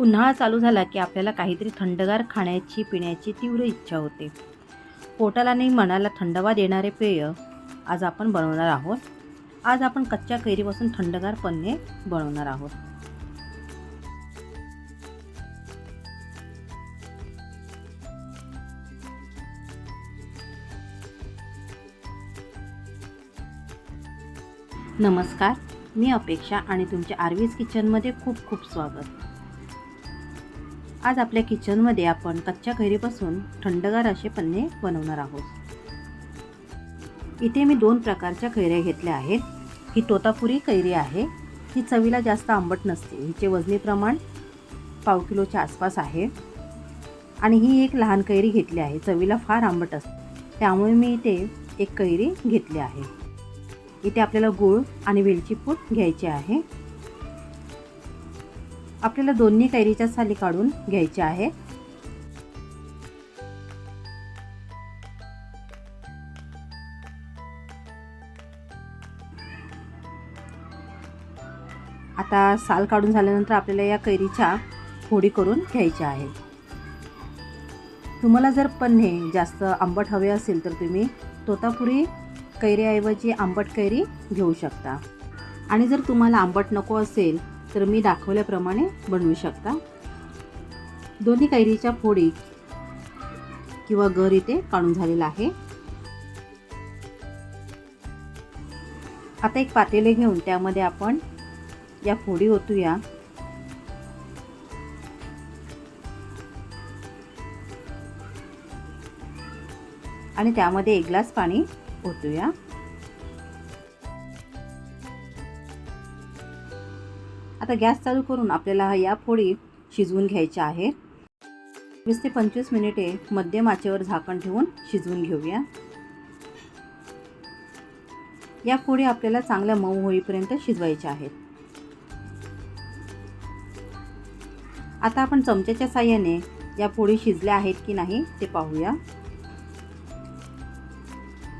उन्हाळा चालू झाला की आपल्याला काहीतरी थंडगार खाण्याची पिण्याची तीव्र इच्छा होते. पोटाला आणि मनाला थंडवा देणारे पेय आज आपण बनवणार आहोत. आज आपण कच्च्या कैरीपासून थंडगार पन्ने बनवणार आहोत. नमस्कार मी अपेक्षा आणि तुमच्या आर्वीज किचनमध्ये खूप खूप स्वागत. आज आपल्या किचनमध्ये आपण कच्च्या कैरीपासून थंडगार असे पन्ने बनवणार आहोत. इथे मी दोन प्रकारच्या कैऱ्या घेतल्या आहेत. ही तोतापुरी कैरी आहे. ही चवीला जास्त आंबट नसते. हिचे वजनी प्रमाण पाव किलोच्या आसपास आहे. आणि ही एक लहान कैरी घेतली आहे. चवीला फार आंबट असते. त्यामुळे मी इथे एक कैरी घेतली आहे. इथे आपल्याला गूळ आणि वेलची पूड घ्यायची आहे. आपल्याला दोन्ही कैरीच्या साली काढून घ्यायच्या आहे. आता साल काढून झाल्यानंतर आपल्याला या कैरीच्या फोडी करून घ्यायच्या आहेत. तुम्हाला जर पन्हे जास्त आंबट हवे असेल तर तुम्ही तोतापुरी कैरीऐवजी आंबट कैरी घेऊ शकता. आणि जर तुम्हाला आंबट नको असेल तर मी दाखवल्याप्रमाणे बनवू शकता. दोन्ही कैरीच्या फोडी किंवा गर इथे काढून झालेला आहे. आता एक पातेले घेऊन त्यामध्ये आपण या फोडी ओतूया. आणि त्यामध्ये एक ग्लास पाणी ओतूया. आता गॅस चालू करून आपल्याला या पोळी शिजवून घ्यायच्या आहेत. वीस ते पंचवीस मिनिटे मध्यम आचेवर झाकण ठेवून शिजवून घेऊया. या पोळी आपल्याला चांगल्या मऊ होईपर्यंत शिजवायच्या आहेत. आता आपण चमच्याच्या साह्याने या पोळी शिजल्या आहेत की नाही ते पाहूया.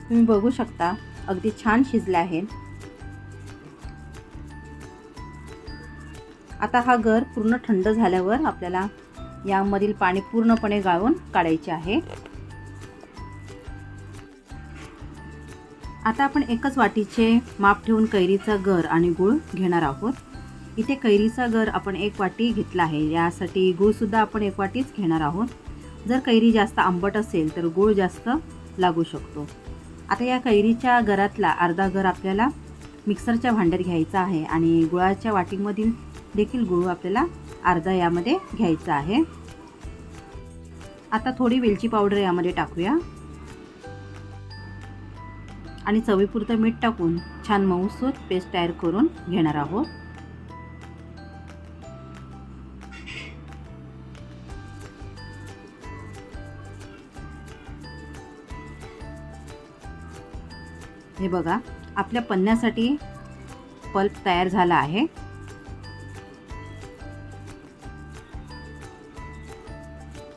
तुम्ही बघू शकता अगदी छान शिजल्या आहेत. आता हा गर पूर्ण थंड झाल्यावर आपल्याला यामधील पाणी पूर्णपणे गाळून काढायचे आहे. आता आपण एकच वाटीचे माप ठेवून कैरीचा गर आणि गूळ घेणार आहोत. इथे कैरीचा गर आपण एक वाटी घेतला आहे. यासाठी गूळसुद्धा आपण एक वाटीच घेणार आहोत. जर कैरी जास्त आंबट असेल तर गूळ जास्त लागू शकतो. आता या कैरीच्या गरातला अर्धा गर आपल्याला मिक्सरच्या भांड्यात घ्यायचा आहे आणि गुळाच्या वाटीमधील देखील गुळू आपल्याला अर्धा यामध्ये घ्यायचा आहे. आता थोडी वेलची पावडर यामध्ये टाकूया. आणि चवीपुरतं मीठ टाकून छान मऊसूत पेस्ट तयार करून घेणार आहोत. हे बघा आपल्या पन्न्यासाठी पल्प तयार झाला आहे.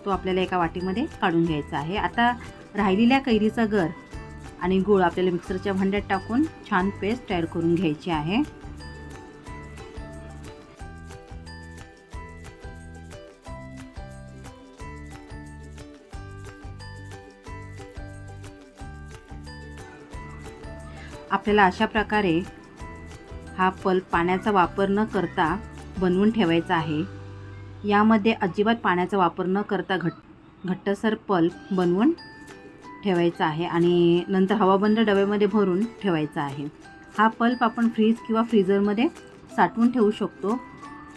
तो आपल्याला एका वाटीमध्ये काढून घ्यायचा आहे. आता राहिलेल्या कैरीचा गर आणि गूळ आपल्याला मिक्सरच्या भांड्यात टाकून छान पेस्ट तयार करून घ्यायची आहे. आपल्याला अशा प्रकारे हा पल्प पाण्याचा वापर न करता बनवून ठेवायचा आहे. यामध्ये अजिबात पाण्याचा वापर न करता घट घट्टसर पल्प बनवून ठेवायचा आहे आणि नंतर हवाबंद डब्यामध्ये भरून ठेवायचा आहे. हा पल्प आपण फ्रीज किंवा फ्रीझरमध्ये साठवून ठेवू शकतो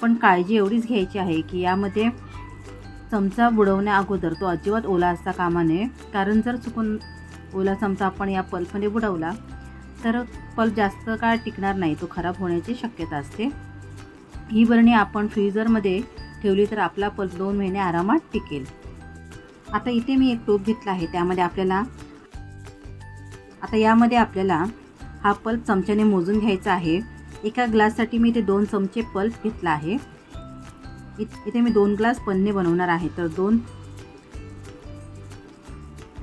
पण काळजी एवढीच घ्यायची आहे की यामध्ये चमचा बुडवण्या अगोदर तो अजिबात ओला असता कामा नये. कारण जर चुकून ओला चमचा आपण या पल्पमध्ये बुडवला तर पल्प जास्त काळ टिकणार नाही तो खराब होण्याची शक्यता असते. ही बरणी आपण फ्रीजरमध्ये ठेवली तर आपला पल्स दोन महिने आरामात टिकेल. आता इथे मी एक टोप घेतला आहे त्यामध्ये आपल्याला आता यामध्ये आपल्याला हा पल्प चमच्याने मोजून घ्यायचा आहे. एका ग्लाससाठी मी इथे दोन चमचे पल्प घेतला आहे. इथे मी दोन ग्लास पन्ने बनवणार आहे तर दोन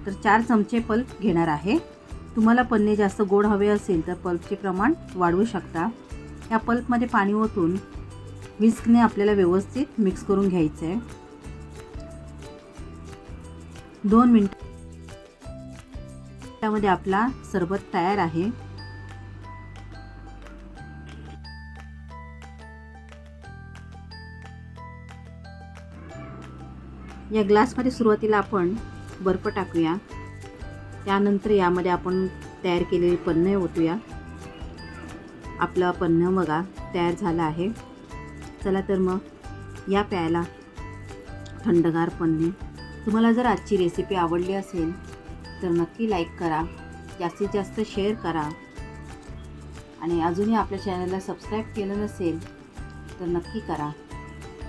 तर चार चमचे पल्प घेणार आहे. तुम्हाला पन्ने जास्त गोड हवे असेल तर पल्पचे प्रमाण वाढवू शकता. या पल्पमध्ये पाणी ओतून विस्कने आपल्याला व्यवस्थित मिक्स करून घ्यायचं आहे दोन मिनिटामध्ये आपला सरबत तयार आहे. या ग्लासमध्ये सुरुवातीला आपण बर्फ टाकूया. त्यानंतर यामध्ये आपण तयार केलेले पन्हे ओतूया. आपलं पन्हं बघा तयार झालं आहे. चला तर मग या प्यायला. थंडगार पन्ने तुम्हाला जर आजची रेसिपी आवडली असेल तर नक्की लाईक करा. जास्तीत जास्त शेअर करा. आणि अजूनही आपल्या चॅनलला सबस्क्राईब केलं नसेल तर नक्की करा.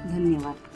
धन्यवाद.